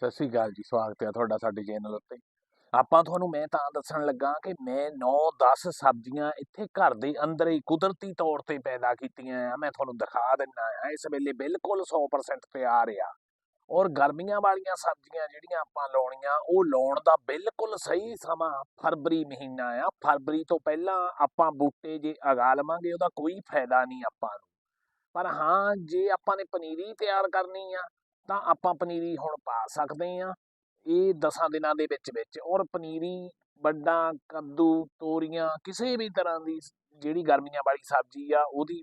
ਸਤਿ ਸ੍ਰੀ ਅਕਾਲ ਜੀ, ਸਵਾਗਤ ਹੈ ਤੁਹਾਡਾ ਸਾਡੇ ਚੈਨਲ ਉੱਤੇ। ਆਪਾਂ ਤੁਹਾਨੂੰ ਮੈਂ ਤਾਂ ਦੱਸਣ ਲੱਗਾ ਕਿ ਮੈਂ 9-10 ਸਬਜ਼ੀਆਂ ਇੱਥੇ ਘਰ ਦੇ ਅੰਦਰ ਹੀ ਕੁਦਰਤੀ ਤੌਰ ਤੇ ਪੈਦਾ ਕੀਤੀਆਂ ਆ। ਮੈਂ ਤੁਹਾਨੂੰ ਦਿਖਾ ਦਿੰਨਾ ਆ, ਇਸ ਵੇਲੇ ਬਿਲਕੁਲ 100% ਤਿਆਰ ਆ। ਔਰ ਗਰਮੀਆਂ ਵਾਲੀਆਂ ਸਬਜ਼ੀਆਂ ਜਿਹੜੀਆਂ ਆਪਾਂ ਲਾਉਣੀਆਂ, ਉਹ ਲਾਉਣ ਦਾ ਬਿਲਕੁਲ ਸਹੀ ਸਮਾਂ ਫਰਵਰੀ ਮਹੀਨਾ ਆ। ਫਰਵਰੀ ਤੋਂ ਪਹਿਲਾਂ ਆਪਾਂ ਬੂਟੇ ਜੇ ਅਗਾ ਲਵਾਂਗੇ ਉਹਦਾ ਕੋਈ ਫਾਇਦਾ ਨਹੀਂ ਆਪਾਂ ਨੂੰ। ਪਰ ਹਾਂ, ਜੇ ਆਪਾਂ ਨੇ ਪਨੀਰੀ ਤਿਆਰ ਕਰਨੀ ਆ ਤਾਂ ਆਪਾਂ ਪਨੀਰੀ ਹੁਣ ਪਾ ਸਕਦੇ ਆ। ਇਹ 10 ਦਿਨਾਂ ਦੇ ਵਿੱਚ ਵਿੱਚ। ਔਰ ਪਨੀਰੀ, ਵੱਡਾ, ਕੱਦੂ, ਤੋਰੀਆਂ, ਕਿਸੇ ਵੀ ਤਰ੍ਹਾਂ ਦੀ ਜਿਹੜੀ ਗਰਮੀਆਂ ਵਾਲੀ ਸਬਜ਼ੀ ਆ, ਉਹਦੀ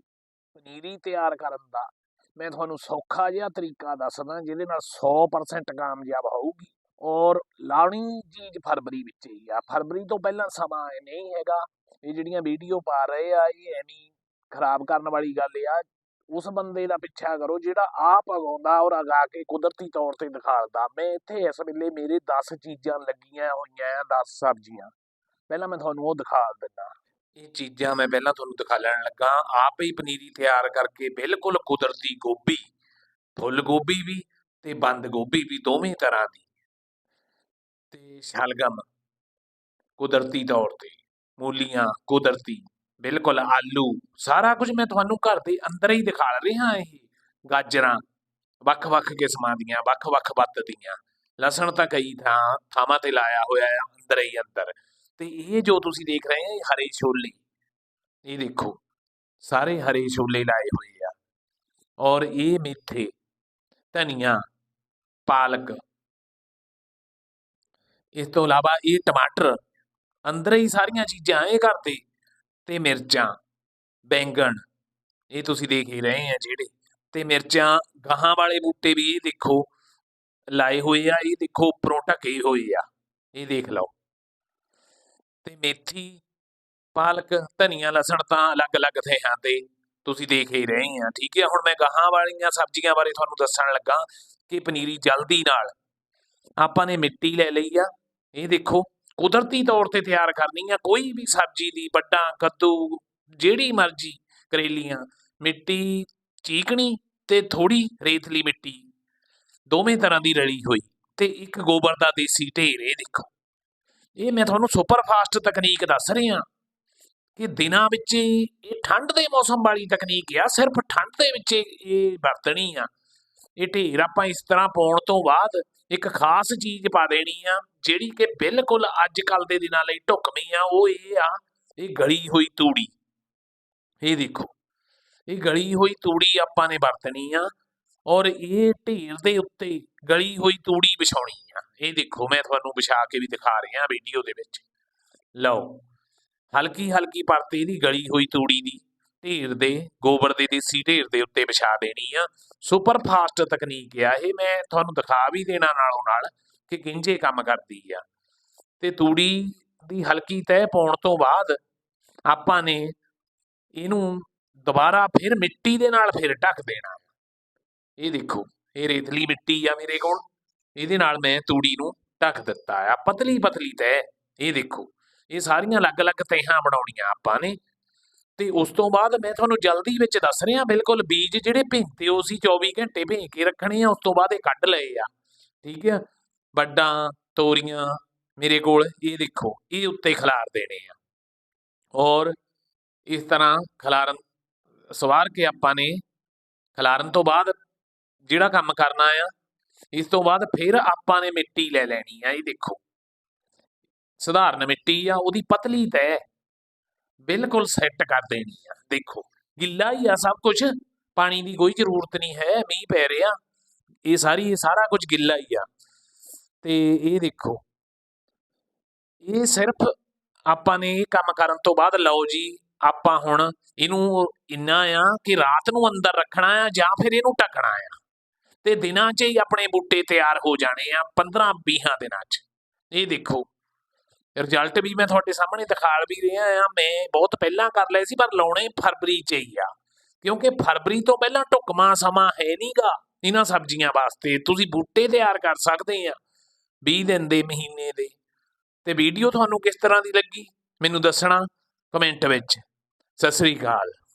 ਪਨੀਰੀ ਤਿਆਰ ਕਰਨ ਦਾ ਮੈਂ ਤੁਹਾਨੂੰ ਸੌਖਾ ਜਿਹਾ ਤਰੀਕਾ ਦੱਸਦਾ, ਜਿਹਦੇ ਨਾਲ 100% ਕਾਮਯਾਬ ਹੋਊਗੀ। ਔਰ ਲਾਉਣੀ ਚੀਜ਼ ਫਰਵਰੀ ਵਿੱਚ ਹੀ ਆ। ਫਰਵਰੀ ਤੋਂ ਪਹਿਲਾਂ ਸਮਾਂ ਨਹੀਂ ਹੈਗਾ। ਇਹ ਜਿਹੜੀਆਂ ਵੀਡੀਓ ਪਾ ਰਹੇ ਆ, ਇਹ ਐਵੇਂ ਖਰਾਬ ਕਰਨ ਵਾਲੀ ਗੱਲ ਆ। ਉਸ ਬੰਦੇ ਦਾ ਪਿੱਛਾ ਕਰੋ, ਜਿਹੜਾ ਆਪ ਅਗਾਉਂਦਾ ਔਰ ਅਗਾ ਕੇ ਕੁਦਰਤੀ ਤੌਰ ਤੇ ਦਿਖਾਉਂਦਾ ਮੈਂ ਇੱਥੇ ਇਸ ਵੇਲੇ ਮੇਰੇ 10 ਚੀਜ਼ਾਂ ਲੱਗੀਆਂ ਹੋਈਆਂ ਆ 10 ਸਬਜ਼ੀਆਂ। ਪਹਿਲਾਂ ਮੈਂ ਤੁਹਾਨੂੰ ਉਹ ਦਿਖਾ ਦਿੰਦਾ। ਇਹ ਚੀਜ਼ਾਂ ਮੈਂ ਪਹਿਲਾਂ ਤੁਹਾਨੂੰ ਦਿਖਾ ਲੈਣ ਲੱਗਾ। ਆਪ ਹੀ ਪਨੀਰੀ ਤਿਆਰ ਕਰਕੇ ਬਿਲਕੁਲ ਕੁਦਰਤੀ ਗੋਭੀ, ਫੁੱਲ ਗੋਭੀ ਵੀ ਤੇ ਬੰਦ ਗੋਭੀ ਵੀ ਦੋਵੇਂ ਤਰ੍ਹਾਂ ਦੀ। ਤੇ ਸ਼ਲਗਮ ਕੁਦਰਤੀ ਤੌਰ ਤੇ, ਮੂਲੀਆਂ ਕੁਦਰਤੀ। ਬਿਲਕੁਲ, ਆਲੂ, ਸਾਰਾ ਕੁਝ ਮੈਂ ਤੁਹਾਨੂੰ ਘਰ ਦੇ ਅੰਦਰ ਹੀ ਦਿਖਾ ਰਿਹਾ ਇਹ ਗਾਜਰਾਂ, ਵੱਖ-ਵੱਖ ਕਿਸਮਾਂ ਦੀਆਂ, ਵੱਖ-ਵੱਖ ਬੱਤ ਦੀਆਂ। ਲਸਣ ਤਾਂ ਕਈ ਥਾਂ, ਥਾਵਾਂ ਤੇ ਲਾਇਆ ਹੋਇਆ ਹੈ ਅੰਦਰ ਹੀ ਅੰਦਰ। ਤੇ ਇਹ ਜੋ ਤੁਸੀਂ ਦੇਖ ਰਹੇ ਹੋ ਇਹ ਹਰੇ ਛੋਲੇ। ਇਹ ਦੇਖੋ, ਸਾਰੇ ਹਰੇ ਛੋਲੇ ਲਾਏ ਹੋਏ ਆ। ਔਰ ਇਹ ਮੇਥੇ, ਧਨੀਆ, ਪਾਲਕ। ਇਸ ਤੋਂ ਇਲਾਵਾ ਇਹ ਟਮਾਟਰ, ਅੰਦਰ ਹੀ ਸਾਰੀਆਂ ਚੀਜ਼ਾਂ ਇਹ ਘਰ ਤੇ ਤੇ ਮਿਰਚਾਂ, ਬੈਂਗਣ, ਇਹ ਤੁਸੀਂ ਦੇਖ ਹੀ ਰਹੇ ਆ ਜਿਹੜੇ, ਤੇ ਮਿਰਚਾਂ ਗਾਹਾਂ ਵਾਲੇ ਬੂਟੇ ਵੀ ਇਹ ਦੇਖੋ, ਲਾਏ ਹੋਏ ਆ, ਇਹ ਦੇਖੋ ਉੱਪਰੋਂ ਢਕੇ ਹੋਏ ਆ, ਇਹ ਦੇਖ ਲਓ। ਤੇ ਮੇਥੀ, ਪਾਲਕ, ਧਨੀਆ, ਲਸਣ ਤਾਂ ਅਲੱਗ-ਅਲੱਗ ਥਾਂ ਤੇ ਤੁਸੀਂ ਦੇਖ ਹੀ ਰਹੇ ਆ, ਠੀਕ ਹੈ ਹੁਣ ਮੈਂ ਗਾਹਾਂ ਵਾਲੀਆਂ ਸਬਜ਼ੀਆਂ ਬਾਰੇ ਤੁਹਾਨੂੰ ਦੱਸਣ ਲੱਗਾ ਕਿ ਪਨੀਰੀ ਜਲਦੀ ਨਾਲ ਆਪਾਂ ਨੇ ਮਿੱਟੀ ਲੈ ਲਈ ਆ, ਇਹ ਦੇਖੋ ਕੁਦਰਤੀ ਤੌਰ ਤੇ ਤਿਆਰ ਕਰਨੀ ਆ ਕੋਈ ਵੀ ਸਬਜ਼ੀ ਦੀ, ਵੱਡਾ, ਕੱਦੂ, ਜਿਹੜੀ ਮਰਜ਼ੀ ਕਰੇਲੀਆਂ, ਮਿੱਟੀ, ਚੀਕਣੀ ਤੇ ਥੋੜੀ ਰੇਤਲੀ ਮਿੱਟੀ, ਦੋਵੇਂ ਤਰ੍ਹਾਂ ਦੀ ਰਲੀ ਹੋਈ ਤੇ ਇੱਕ ਗੋਬਰ ਦਾ ਦੇਸੀ ਢੇਰ, ਇਹ ਦੇਖੋ। ਇਹ ਮੈਂ ਤੁਹਾਨੂੰ ਸੁਪਰ ਫਾਸਟ ਤਕਨੀਕ ਦੱਸ ਰਿਹਾ ਕਿ ਦਿਨਾਂ ਵਿੱਚ ਇਹ ਠੰਡ ਦੇ ਮੌਸਮ ਵਾਲੀ ਤਕਨੀਕ ਆ, ਸਿਰਫ ਠੰਡ ਦੇ ਵਿੱਚ ਇਹ ਵਰਤਣੀ ਆ। ਇਹ ਢੇਰ ਆਪਾਂ ਇਸ ਤਰ੍ਹਾਂ ਪਾਉਣ ਤੋਂ ਬਾਅਦ ਇੱਕ ਖਾਸ ਚੀਜ਼ ਪਾ ਦੇਣੀ ਆ, ਜਿਹੜੀ ਕਿ ਬਿਲਕੁਲ ਅੱਜ ਕੱਲ ਦੇ ਦਿਨਾਂ ਲਈ ਢੁਕਵੀਂ ਆ, ਉਹ ਇਹ ਆ, ਇਹ ਗਲੀ ਹੋਈ ਤੂੜੀ। ਇਹ ਦੇਖੋ, ਇਹ ਗਲੀ ਹੋਈ ਤੂੜੀ ਆਪਾਂ ਨੇ ਵਰਤਣੀ ਆ ਔਰ ਇਹ ਢੇਰ ਦੇ ਉੱਤੇ ਗਲੀ ਹੋਈ ਤੂੜੀ ਵਿਛਾਉਣੀ ਆ। ਇਹ ਦੇਖੋ, ਮੈਂ ਤੁਹਾਨੂੰ ਵਿਛਾ ਕੇ ਵੀ ਦਿਖਾ ਰਿਹਾ ਵੀਡੀਓ ਦੇ ਵਿੱਚ। ਲਓ ਹਲਕੀ ਹਲਕੀ ਪਰਤ ਇਹਦੀ ਗਲੀ ਹੋਈ ਤੂੜੀ ਦੀ, ਢੇਰ ਦੇ, ਗੋਬਰ ਦੇ ਦੇਸੀ ਢੇਰ ਦੇ ਉੱਤੇ ਵਿਛਾ ਦੇਣੀ ਆ। ਸੁਪਰ ਫਾਸਟ ਤਕਨੀਕ ਆ, ਇਹ ਮੈਂ ਤੁਹਾਨੂੰ ਦਿਖਾ ਵੀ ਦੇਣਾ ਨਾਲੋਂ ਨਾਲ ਕਿ ਕਿੰਜੇ ਕੰਮ ਕਰਦੀ ਆ। ਤੇ ਤੂੜੀ ਦੀ ਹਲਕੀ ਤਹਿ ਪਾਉਣ ਤੋਂ ਬਾਅਦ ਆਪਾਂ ਨੇ ਇਹਨੂੰ ਦੁਬਾਰਾ ਫਿਰ ਮਿੱਟੀ ਦੇ ਨਾਲ ਫਿਰ ਢੱਕ ਦੇਣਾ। ਇਹ ਦੇਖੋ, ਇਹ ਰੇਤਲੀ ਮਿੱਟੀ ਆ ਮੇਰੇ ਕੋਲ। ਇਹਦੇ ਨਾਲ ਮੈਂ ਤੂੜੀ ਨੂੰ ਢੱਕ ਦਿੱਤਾ ਆ ਪਤਲੀ ਪਤਲੀ ਤਹਿ। ਇਹ ਦੇਖੋ, ਇਹ ਸਾਰੀਆਂ ਅਲੱਗ-ਅਲੱਗ ਤਹਿਾਂ ਬਣਾਉਣੀਆਂ ਆਪਾਂ ਨੇ। ਤੇ ਉਸ ਤੋਂ ਬਾਅਦ ਮੈਂ ਤੁਹਾਨੂੰ ਜਲਦੀ ਵਿੱਚ ਦੱਸ ਰਿਹਾ, ਬਿਲਕੁਲ ਬੀਜ ਜਿਹੜੇ ਭਿੰਤੇ ਉਹ ਸੀ 24 ਘੰਟੇ ਭੇਂ ਕੇ ਰੱਖਣੇ ਆ, ਉਸ ਤੋਂ ਬਾਅਦ ਇਹ ਕੱਢ ਲਏ ਆ। ਠੀਕ ਆ? ਵੱਡਾਂ, ਤੋਰੀਆਂ ਮੇਰੇ ਕੋਲ, ਇਹ ਦੇਖੋ, ਇਹ ਉੱਤੇ ਖਿਲਾਰ ਦੇਣੇ ਆ। ਔਰ ਇਸ ਤਰ੍ਹਾਂ ਖਿਲਾਰਨ, ਸਵਾਰ ਕੇ ਆਪਾਂ ਨੇ ਖਿਲਾਰਨ ਤੋਂ ਬਾਅਦ ਜਿਹੜਾ ਕੰਮ ਕਰਨਾ ਆ, ਇਸ ਤੋਂ ਬਾਅਦ ਫਿਰ ਆਪਾਂ ਨੇ ਮਿੱਟੀ ਲੈ ਲੈਣੀ ਆ, ਇਹ ਦੇਖੋ। ਸਧਾਰਨ ਮਿੱਟੀ ਆ, ਉਹਦੀ ਪਤਲੀ ਤਹਿ। ਬਿਲਕੁਲ ਸੈੱਟ ਕਰ ਦੇਣੀ ਆ। ਦੇਖੋ, ਗਿੱਲਾ ਹੀ ਆ ਸਭ ਕੁਝ ਪਾਣੀ ਦੀ ਕੋਈ ਜ਼ਰੂਰਤ ਨਹੀਂ ਹੈ, ਮੀਂਹ ਪੈ ਰਿਹਾ। ਇਹ ਸਾਰੀ, ਇਹ ਸਾਰਾ ਕੁਝ ਗਿੱਲਾ ਹੀ ਆ। ਤੇ ਇਹ ਦੇਖੋ, ਇਹ ਸਿਰਫ ਆਪਾਂ ਨੇ ਇਹ ਕੰਮ ਕਰਨ ਤੋਂ ਬਾਅਦ, ਲਓ ਜੀ, ਆਪਾਂ ਹੁਣ ਇਹਨੂੰ ਇੰਨਾ ਆ ਕਿ ਰਾਤ ਨੂੰ ਅੰਦਰ ਰੱਖਣਾ ਆ ਜਾਂ ਫਿਰ ਇਹਨੂੰ ਢੱਕਣਾ ਆ। ਤੇ ਦਿਨਾਂ 'ਚ ਹੀ ਆਪਣੇ ਬੂਟੇ ਤਿਆਰ ਹੋ ਜਾਣੇ ਆ 15 20 ਦਿਨਾਂ 'ਚ। ਇਹ ਦੇਖੋ ਰਿਜ਼ਲਟ ਵੀ ਮੈਂ ਤੁਹਾਡੇ ਸਾਹਮਣੇ ਦਿਖਾ ਵੀ ਰਿਹਾ ਆ ਮੈਂ ਬਹੁਤ ਪਹਿਲਾਂ ਕਰ ਲਏ ਸੀ, ਪਰ ਲਾਉਣੇ ਫਰਵਰੀ 'ਚ ਹੀ ਆ। ਕਿਉਂਕਿ ਫਰਵਰੀ ਤੋਂ ਪਹਿਲਾਂ ਢੁਕਮਾ ਸਮਾਂ ਹੈ ਨਹੀਂਗਾ ਇਹਨਾਂ ਸਬਜ਼ੀਆਂ ਵਾਸਤੇ। ਤੁਸੀਂ ਬੂਟੇ ਤਿਆਰ ਕਰ ਸਕਦੇ ਆ 20 ਦਿਨ ਦੇ, ਮਹੀਨੇ ਦੇ। ਤੇ ਵੀਡੀਓ ਤੁਹਾਨੂੰ ਕਿਸ ਤਰ੍ਹਾਂ ਦੀ ਲੱਗੀ? ਮੈਨੂੰ ਦੱਸਣਾ ਕਮੈਂਟ ਵਿੱਚ। ਸਤਿ ਸ੍ਰੀ ਅਕਾਲ।